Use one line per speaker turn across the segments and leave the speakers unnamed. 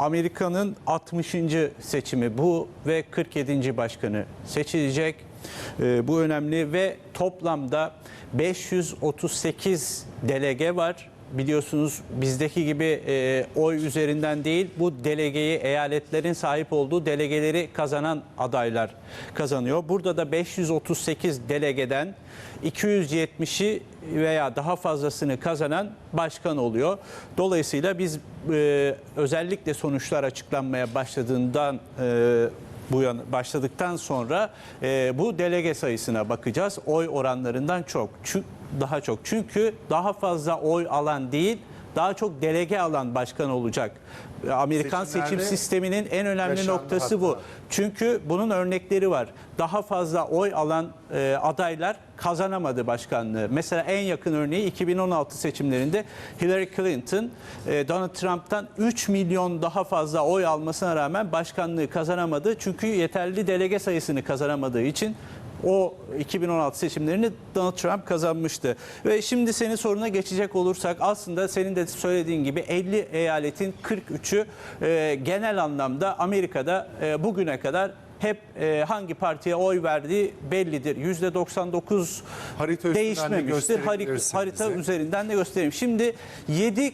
Amerika'nın 60. seçimi bu ve 47. başkanı seçilecek. Ee, bu önemli ve toplamda 538 delege var. Biliyorsunuz bizdeki gibi e, oy üzerinden değil bu delegeyi eyaletlerin sahip olduğu delegeleri kazanan adaylar kazanıyor. Burada da 538 delegeden 270'i veya daha fazlasını kazanan başkan oluyor. Dolayısıyla biz e, özellikle sonuçlar açıklanmaya başladığından e, bu yana başladıktan sonra e, bu delege sayısına bakacağız. Oy oranlarından çok. Çü- daha çok. Çünkü daha fazla oy alan değil, daha çok delege alan başkan olacak. Amerikan seçim sisteminin en önemli noktası bu.
hatta.
Çünkü bunun örnekleri var. Daha fazla oy alan e, adaylar kazanamadı başkanlığı. Mesela en yakın örneği 2016 seçimlerinde Hillary Clinton e, Donald Trump'tan 3 milyon daha fazla oy almasına rağmen başkanlığı kazanamadı. Çünkü yeterli delege sayısını kazanamadığı için o 2016 seçimlerini Donald Trump kazanmıştı. Ve şimdi senin soruna geçecek olursak aslında senin de söylediğin gibi 50 eyaletin 43'ü e, genel anlamda Amerika'da e, bugüne kadar hep e, hangi partiye oy verdiği bellidir. %99
Harita
değişmemiştir. Harita
bize.
üzerinden de göstereyim. Şimdi 7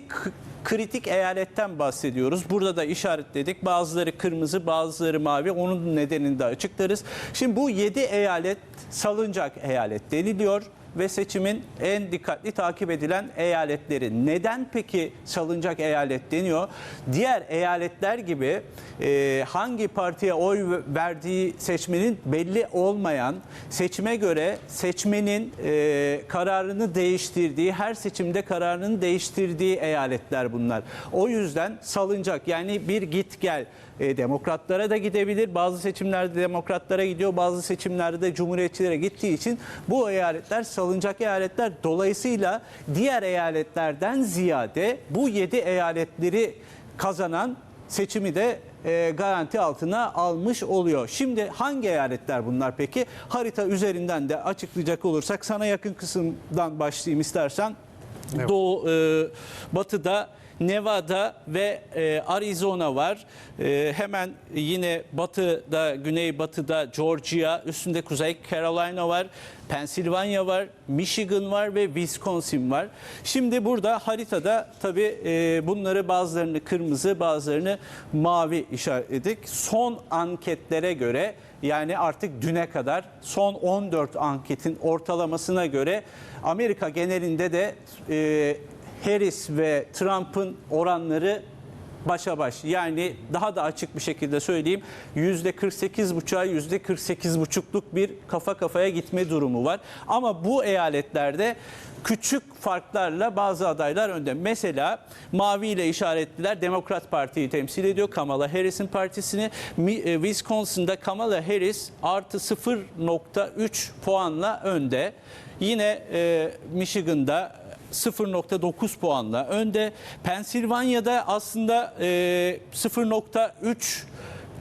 kritik eyaletten bahsediyoruz. Burada da işaretledik. Bazıları kırmızı, bazıları mavi. Onun nedenini de açıklarız. Şimdi bu 7 eyalet salıncak eyalet deniliyor ve seçimin en dikkatli takip edilen eyaletleri. Neden peki salıncak eyalet deniyor? Diğer eyaletler gibi e, hangi partiye oy verdiği seçmenin belli olmayan, seçime göre seçmenin e, kararını değiştirdiği, her seçimde kararını değiştirdiği eyaletler bunlar. O yüzden salıncak yani bir git gel e, demokratlara da gidebilir. Bazı seçimlerde demokratlara gidiyor, bazı seçimlerde de cumhuriyetçilere gittiği için bu eyaletler salınacak eyaletler. Dolayısıyla diğer eyaletlerden ziyade bu 7 eyaletleri kazanan seçimi de e, garanti altına almış oluyor. Şimdi hangi eyaletler bunlar peki? Harita üzerinden de açıklayacak olursak sana yakın kısımdan başlayayım istersen.
Evet.
Doğu, e, batıda Nevada ve e, Arizona var. E, hemen yine batıda, güneybatıda Georgia, üstünde kuzey Carolina var. Pensilvanya var, Michigan var ve Wisconsin var. Şimdi burada haritada tabii e, bunları bazılarını kırmızı, bazılarını mavi işaretledik. Son anketlere göre yani artık düne kadar son 14 anketin ortalamasına göre Amerika genelinde de e, Harris ve Trump'ın oranları başa baş. Yani daha da açık bir şekilde söyleyeyim %48,5'a %48,5'luk bir kafa kafaya gitme durumu var. Ama bu eyaletlerde küçük farklarla bazı adaylar önde. Mesela mavi ile işaretliler Demokrat Parti'yi temsil ediyor. Kamala Harris'in partisini. E, Wisconsin'da Kamala Harris artı 0.3 puanla önde. Yine e, Michigan'da 0.9 puanla önde. Pensilvanya'da aslında e, 0.3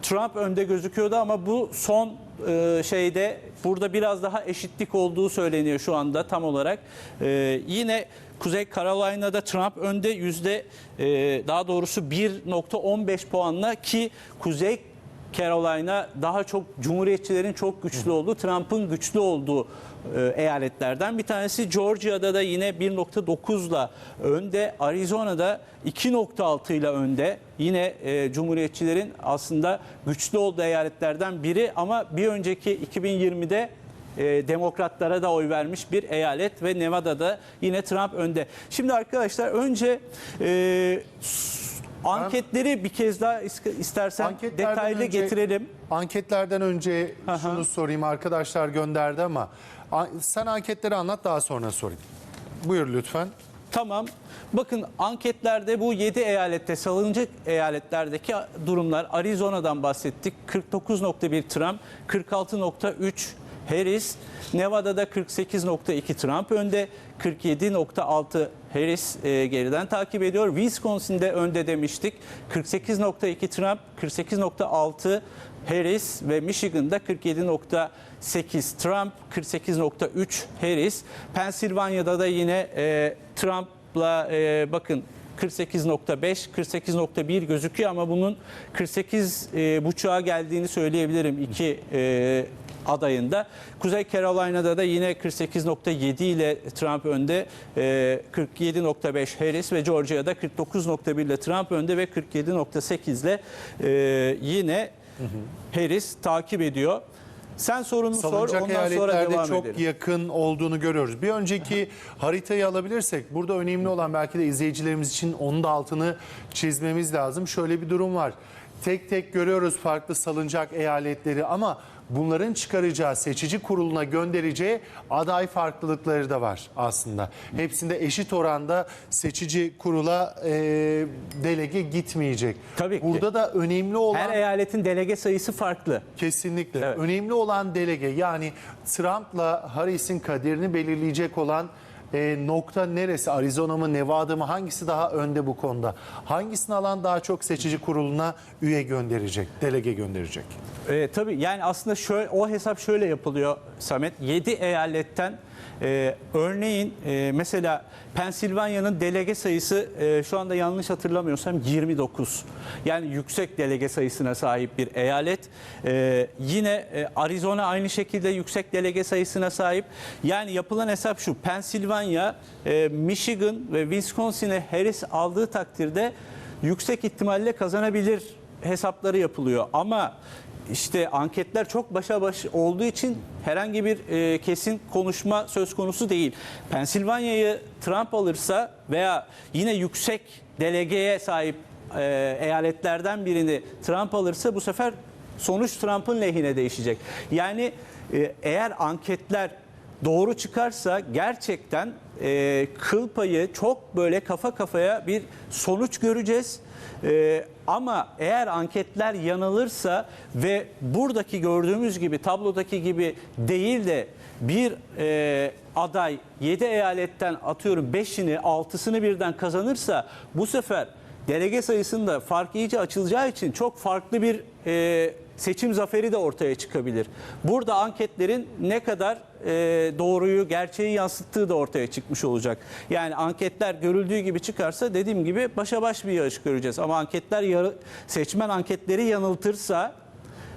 Trump önde gözüküyordu ama bu son e, şeyde burada biraz daha eşitlik olduğu söyleniyor şu anda tam olarak. E, yine Kuzey Carolina'da Trump önde yüzde e, daha doğrusu 1.15 puanla ki Kuzey Carolina daha çok cumhuriyetçilerin çok güçlü olduğu, Trump'ın güçlü olduğu e, eyaletlerden bir tanesi. Georgia'da da yine 1.9'la önde. Arizona'da 2.6 ile önde. Yine e, cumhuriyetçilerin aslında güçlü olduğu eyaletlerden biri ama bir önceki 2020'de e, demokratlara da oy vermiş bir eyalet ve Nevada'da yine Trump önde. Şimdi arkadaşlar önce e, anketleri bir kez daha is- istersen detaylı
önce-
getirelim.
Anketlerden önce
Aha.
şunu sorayım arkadaşlar gönderdi ama sen anketleri anlat daha sonra sorayım. Buyur lütfen.
Tamam. Bakın anketlerde bu 7 eyalette salınacak eyaletlerdeki durumlar Arizona'dan bahsettik. 49.1 Trump, 46.3 Harris, Nevada'da 48.2 Trump önde, 47.6 Harris e, geriden takip ediyor. Wisconsin'de önde demiştik. 48.2 Trump, 48.6 Harris ve Michigan'da 47.8 Trump, 48.3 Harris. Pensilvanya'da da yine e, Trump'la e, bakın 48.5, 48.1 gözüküyor ama bunun 48 e, buçuğa geldiğini söyleyebilirim iki e, adayında. Kuzey Carolina'da da yine 48.7 ile Trump önde, e, 47.5 Harris ve Georgia'da 49.1 ile Trump önde ve 47.8 ile e, yine Harris takip ediyor. Sen sorunu sor,
Salınacak
ondan sonra devam
çok
edelim.
yakın olduğunu görüyoruz. Bir önceki haritayı alabilirsek burada önemli olan belki de izleyicilerimiz için onun da altını çizmemiz lazım. Şöyle bir durum var. Tek tek görüyoruz farklı salınacak eyaletleri ama bunların çıkaracağı seçici kuruluna göndereceği aday farklılıkları da var aslında. Hepsinde eşit oranda seçici kurula e, delege gitmeyecek.
Tabii ki.
Burada da önemli olan
Her eyaletin delege sayısı farklı.
Kesinlikle.
Evet.
Önemli olan delege yani Trump'la Harris'in kaderini belirleyecek olan e, nokta neresi? Arizona mı, Nevada mı? Hangisi daha önde bu konuda? Hangisini alan daha çok seçici kuruluna üye gönderecek, delege gönderecek?
E, tabii yani aslında şöyle, o hesap şöyle yapılıyor Samet. 7 eyaletten e, örneğin e, mesela Pensilvanya'nın delege sayısı e, şu anda yanlış hatırlamıyorsam 29. Yani yüksek delege sayısına sahip bir eyalet. E, yine e, Arizona aynı şekilde yüksek delege sayısına sahip. Yani yapılan hesap şu. Pensilvanya, e, Michigan ve Wisconsin'e Harris aldığı takdirde yüksek ihtimalle kazanabilir hesapları yapılıyor. Ama işte anketler çok başa baş olduğu için herhangi bir e, kesin konuşma söz konusu değil. Pensilvanya'yı Trump alırsa veya yine yüksek delegeye sahip e, eyaletlerden birini Trump alırsa bu sefer sonuç Trump'ın lehine değişecek. Yani e, eğer anketler doğru çıkarsa gerçekten e, kıl payı çok böyle kafa kafaya bir sonuç göreceğiz. E, ama eğer anketler yanılırsa ve buradaki gördüğümüz gibi tablodaki gibi değil de bir e, aday 7 eyaletten atıyorum 5'ini 6'sını birden kazanırsa bu sefer delege sayısında fark iyice açılacağı için çok farklı bir e, seçim zaferi de ortaya çıkabilir. Burada anketlerin ne kadar e, doğruyu, gerçeği yansıttığı da ortaya çıkmış olacak. Yani anketler görüldüğü gibi çıkarsa dediğim gibi başa baş bir yarış göreceğiz. Ama anketler yarı- seçmen anketleri yanıltırsa,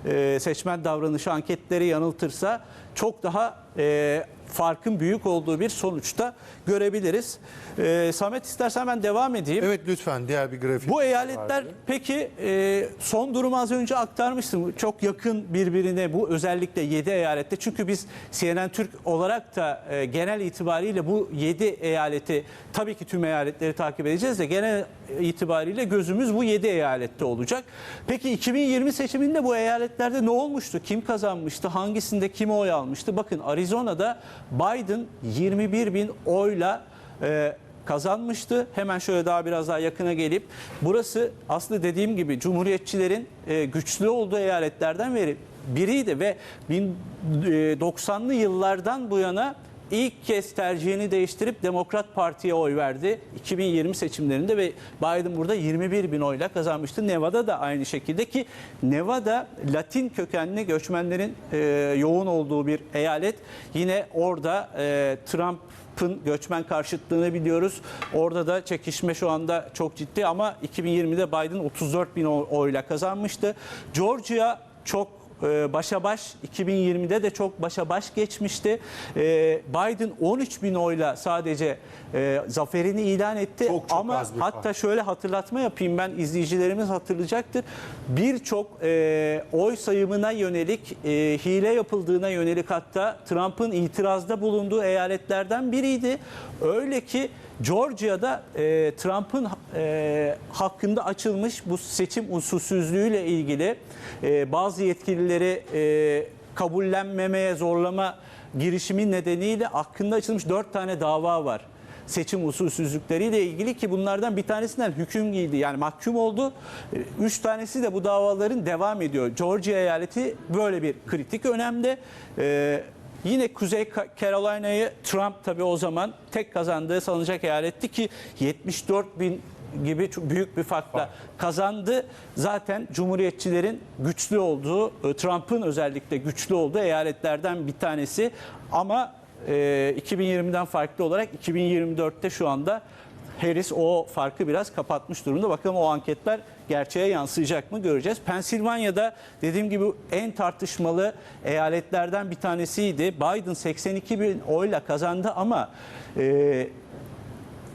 e, seçmen davranışı anketleri yanıltırsa çok daha e, farkın büyük olduğu bir sonuçta görebiliriz. E, Samet istersen ben devam edeyim.
Evet lütfen diğer bir grafik.
Bu eyaletler peki e, son durumu az önce aktarmıştım. Çok yakın birbirine bu özellikle 7 eyalette. Çünkü biz CNN Türk olarak da e, genel itibariyle bu 7 eyaleti tabii ki tüm eyaletleri takip edeceğiz de genel itibariyle gözümüz bu 7 eyalette olacak. Peki 2020 seçiminde bu eyaletlerde ne olmuştu? Kim kazanmıştı? Hangisinde kim oy almıştı? Bakın Arizona'da Biden 21 bin oyla e, kazanmıştı. Hemen şöyle daha biraz daha yakına gelip burası aslında dediğim gibi Cumhuriyetçilerin e, güçlü olduğu eyaletlerden biri biriydi ve 90'lı yıllardan bu yana ilk kez tercihini değiştirip Demokrat Parti'ye oy verdi 2020 seçimlerinde ve Biden burada 21 bin oyla kazanmıştı. Nevada da aynı şekilde ki Nevada Latin kökenli göçmenlerin e, yoğun olduğu bir eyalet. Yine orada e, Trump Trump'ın göçmen karşıtlığını biliyoruz. Orada da çekişme şu anda çok ciddi ama 2020'de Biden 34 bin oy- oyla kazanmıştı. Georgia çok başa baş 2020'de de çok başa baş geçmişti. E, Biden 13 bin oyla sadece e, zaferini ilan etti
Çok, çok
ama hatta
fark.
şöyle hatırlatma yapayım ben izleyicilerimiz hatırlayacaktır. Birçok e, oy sayımına yönelik e, hile yapıldığına yönelik hatta Trump'ın itirazda bulunduğu eyaletlerden biriydi. Öyle ki Georgia'da e, Trump'ın e, hakkında açılmış bu seçim usulsüzlüğüyle ilgili e, bazı yetkilileri e, kabullenmemeye zorlama girişimi nedeniyle hakkında açılmış dört tane dava var seçim usulsüzlükleriyle ilgili ki bunlardan bir tanesinden hüküm giydi. Yani mahkum oldu. E, Üç tanesi de bu davaların devam ediyor. Georgia eyaleti böyle bir kritik önemde. Ee, yine Kuzey Carolina'yı Trump tabii o zaman tek kazandığı sanılacak eyaletti ki 74 bin gibi çok büyük bir farkla kazandı. Zaten Cumhuriyetçilerin güçlü olduğu, e, Trump'ın özellikle güçlü olduğu eyaletlerden bir tanesi. Ama e, 2020'den farklı olarak 2024'te şu anda Harris o farkı biraz kapatmış durumda. Bakalım o anketler gerçeğe yansıyacak mı göreceğiz. Pensilvanya'da dediğim gibi en tartışmalı eyaletlerden bir tanesiydi. Biden 82 bin oyla kazandı ama e,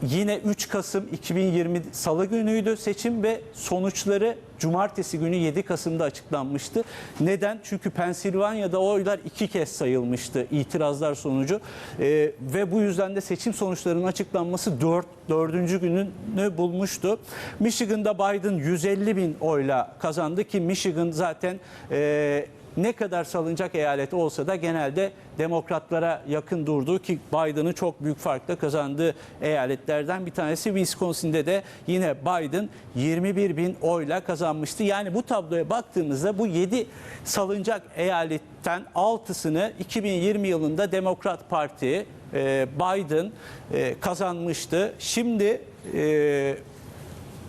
Yine 3 Kasım 2020 Salı günüydü seçim ve sonuçları Cumartesi günü 7 Kasım'da açıklanmıştı. Neden? Çünkü Pensilvanya'da oylar iki kez sayılmıştı itirazlar sonucu Ee, ve bu yüzden de seçim sonuçlarının açıklanması 4 dördüncü gününü bulmuştu. Michigan'da Biden 150 bin oyla kazandı ki Michigan zaten e, ne kadar salınacak eyalet olsa da genelde demokratlara yakın durduğu ki Biden'ı çok büyük farkla kazandığı eyaletlerden bir tanesi. Wisconsin'de de yine Biden 21 bin oyla kazanmıştı. Yani bu tabloya baktığımızda bu 7 salınacak eyaletten 6'sını 2020 yılında Demokrat Parti e, Biden e, kazanmıştı. Şimdi e,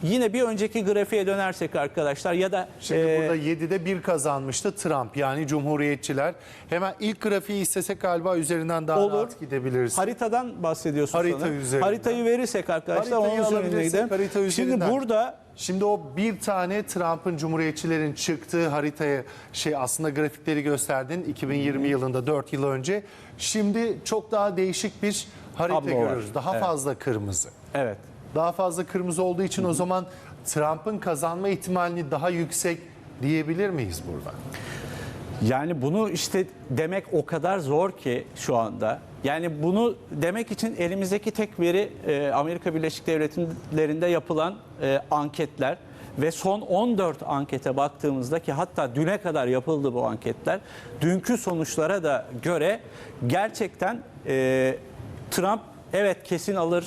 yine bir önceki grafiğe dönersek arkadaşlar ya da
Şimdi
e,
burada 7'de 1 kazanmıştı Trump yani Cumhuriyetçiler. Hemen ilk grafiği istesek galiba üzerinden daha
Olur.
rahat gidebiliriz.
Haritadan bahsediyorsun
Harita
sanırım.
üzerinden.
Haritayı verirsek arkadaşlar
Haritayı
onun gidelim.
harita
Şimdi
üzerinden.
burada
Şimdi o bir tane Trump'ın Cumhuriyetçilerin çıktığı haritaya şey aslında grafikleri gösterdin 2020 yılında 4 yıl önce. Şimdi çok daha değişik bir harita
Tablo var.
görüyoruz. Daha
Evet.
fazla kırmızı.
evet
Daha fazla kırmızı olduğu için o zaman Trump'ın kazanma ihtimalini daha yüksek diyebilir miyiz burada?
yani bunu işte demek o kadar zor ki şu anda. Yani bunu demek için elimizdeki tek veri e, Amerika Birleşik Devletleri'nde yapılan e, anketler ve son 14 ankete baktığımızda ki hatta düne kadar yapıldı bu anketler. Dünkü sonuçlara da göre gerçekten e, Trump evet kesin alır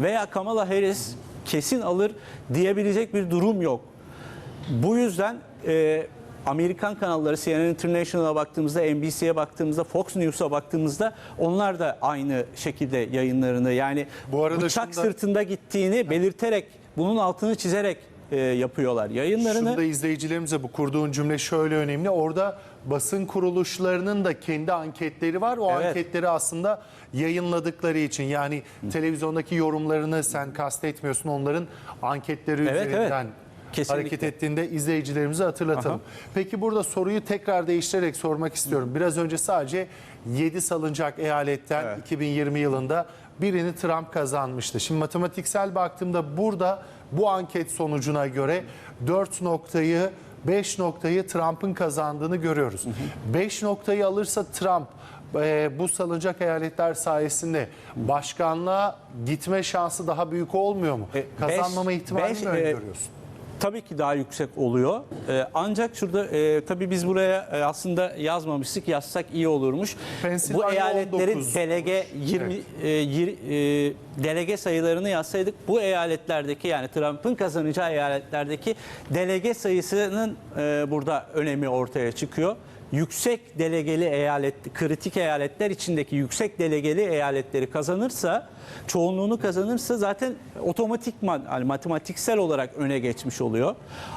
veya Kamala Harris kesin alır diyebilecek bir durum yok. Bu yüzden e, Amerikan kanalları CNN International'a baktığımızda, NBC'ye baktığımızda, Fox News'a baktığımızda onlar da aynı şekilde yayınlarını yani
Bu arada
bıçak
şunu da-
sırtında gittiğini belirterek, bunun altını çizerek e, yapıyorlar yayınlarını.
Şunu da izleyicilerimize bu kurduğun cümle şöyle önemli. Orada basın kuruluşlarının da kendi anketleri var. O
Evet.
anketleri aslında yayınladıkları için yani televizyondaki yorumlarını sen kastetmiyorsun onların anketleri
Evet,
üzerinden
evet. Kesinlikle.
hareket ettiğinde izleyicilerimize hatırlatalım. Peki burada soruyu tekrar değiştirerek sormak istiyorum. Biraz önce sadece 7 salınacak eyaletten
Evet.
2020 yılında birini Trump kazanmıştı. Şimdi matematiksel baktığımda burada bu anket sonucuna göre 4 noktayı 5 noktayı Trump'ın kazandığını görüyoruz. 5 noktayı alırsa Trump e, bu salınacak eyaletler sayesinde başkanlığa gitme şansı daha büyük olmuyor mu?
E,
Kazanmama ihtimalini
beş,
mi
e,
öngörüyorsun?
Tabii ki daha yüksek oluyor. Ee, ancak şurada e, tabii biz buraya e, aslında yazmamıştık. Yazsak iyi olurmuş. Bu eyaletlerin
19.
delege 20 e, yir- e, delege sayılarını yazsaydık bu eyaletlerdeki yani Trump'ın kazanacağı eyaletlerdeki delege sayısının e, burada önemi ortaya çıkıyor. Yüksek delegeli eyalet, kritik eyaletler içindeki yüksek delegeli eyaletleri kazanırsa, çoğunluğunu kazanırsa zaten otomatikman, yani matematiksel olarak öne geçmiş oluyor.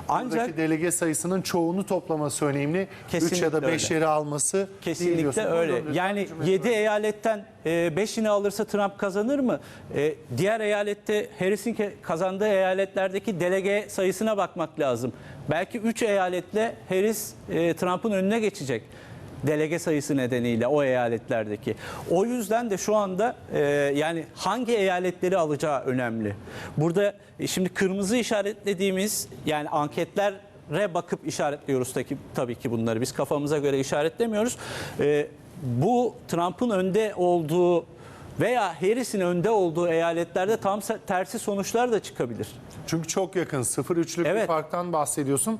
Ancak
Buradaki delege sayısının çoğunu toplaması önemli. 3 ya da 5
öyle.
yeri alması
Kesinlikle öyle. Yani 7 eyaletten 5'ini alırsa Trump kazanır mı? E, Diğer eyalette Harris'in kazandığı eyaletlerdeki delege sayısına bakmak lazım. Belki 3 eyaletle Harris e, Trump'ın önüne geçecek. Delege sayısı nedeniyle o eyaletlerdeki. O yüzden de şu anda e, yani hangi eyaletleri alacağı önemli. Burada e, şimdi kırmızı işaretlediğimiz yani anketlere bakıp işaretliyoruz tabii, tabii ki bunları. Biz kafamıza göre işaretlemiyoruz. E, bu Trump'ın önde olduğu veya Harris'in önde olduğu eyaletlerde tam tersi sonuçlar da çıkabilir.
Çünkü çok yakın 0-3'lük bir
Evet.
farktan bahsediyorsun.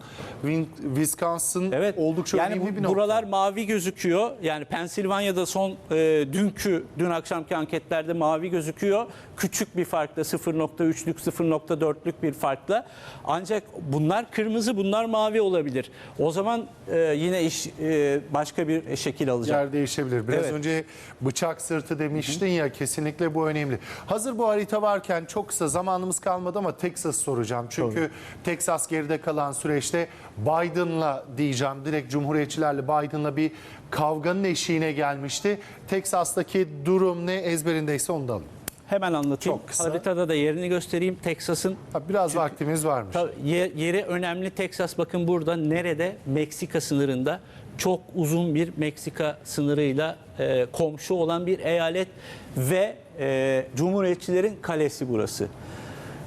Wisconsin
Evet.
oldukça
yani
önemli bir nokta.
buralar mavi gözüküyor. Yani Pensilvanya'da son e, dünkü dün akşamki anketlerde mavi gözüküyor. Küçük bir farkla 0.3'lük 0.4'lük bir farkla. Ancak bunlar kırmızı, bunlar mavi olabilir. O zaman e, yine iş e, başka bir şekil alacak.
yer değişebilir. Biraz
Evet.
önce bıçak sırtı demiştin ya kesinlikle bu önemli. Hazır bu harita varken çok kısa zamanımız kalmadı ama Texas soracağım. Çünkü Texas geride kalan süreçte Biden'la diyeceğim direkt Cumhuriyetçilerle Biden'la bir kavganın eşiğine gelmişti. Texas'taki durum ne ezberindeyse onu da alın.
Hemen anlatayım.
Çok kısa.
Haritada da yerini göstereyim. Teksas'ın
Ha, Biraz vaktimiz varmış.
Tabii ye- yeri önemli. Teksas bakın burada nerede? Meksika sınırında. Çok uzun bir Meksika sınırıyla e, komşu olan bir eyalet ve e, Cumhuriyetçilerin kalesi burası.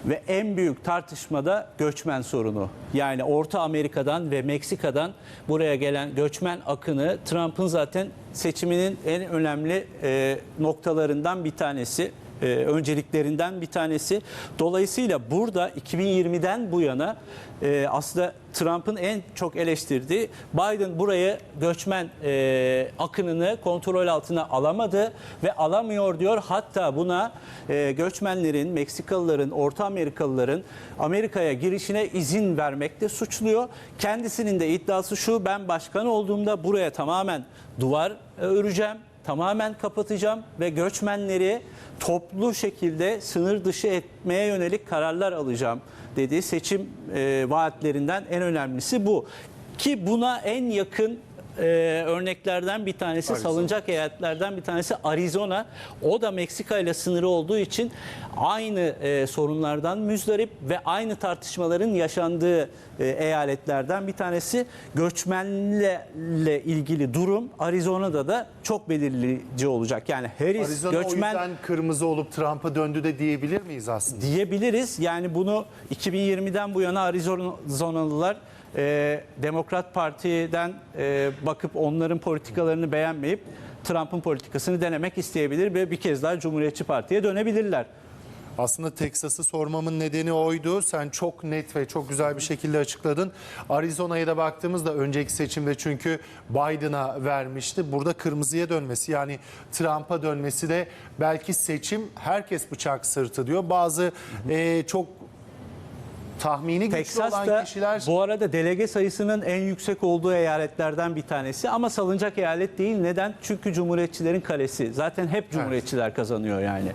Ve en büyük tartışmada göçmen sorunu. Yani Orta Amerika'dan ve Meksika'dan buraya gelen göçmen akını Trump'ın zaten seçiminin en önemli e, noktalarından bir tanesi e, önceliklerinden bir tanesi. Dolayısıyla burada 2020'den bu yana e, aslında Trump'ın en çok eleştirdiği Biden buraya göçmen e, akınını kontrol altına alamadı ve alamıyor diyor. Hatta buna e, göçmenlerin, Meksikalıların, Orta Amerikalıların Amerika'ya girişine izin vermekte suçluyor. Kendisinin de iddiası şu ben başkan olduğumda buraya tamamen duvar öreceğim tamamen kapatacağım ve göçmenleri toplu şekilde sınır dışı etmeye yönelik kararlar alacağım dediği seçim e, vaatlerinden en önemlisi bu. Ki buna en yakın e, örneklerden bir tanesi
Arizona.
salınacak eyaletlerden bir tanesi Arizona. O da Meksika ile sınırı olduğu için aynı e, sorunlardan müzdarip ve aynı tartışmaların yaşandığı e, eyaletlerden bir tanesi. Göçmenle ilgili durum Arizona'da da çok belirleyici olacak. Yani Harris
Arizona o
göçmen
yüzden kırmızı olup Trump'a döndü de diyebilir miyiz aslında?
diyebiliriz. Yani bunu 2020'den bu yana Arizonalılar e, Demokrat Parti'den e, bakıp onların politikalarını beğenmeyip Trump'ın politikasını denemek isteyebilir ve bir kez daha Cumhuriyetçi Parti'ye dönebilirler.
Aslında Teksas'ı sormamın nedeni oydu. Sen çok net ve çok güzel bir şekilde açıkladın. Arizona'ya da baktığımızda önceki seçimde çünkü Biden'a vermişti. Burada kırmızıya dönmesi yani Trump'a dönmesi de belki seçim herkes bıçak sırtı diyor. Bazı e, çok tahmini güçlü olan kişiler
bu arada delege sayısının en yüksek olduğu eyaletlerden bir tanesi ama salınacak eyalet değil. Neden? Çünkü Cumhuriyetçilerin kalesi. Zaten hep Cumhuriyetçiler kazanıyor yani.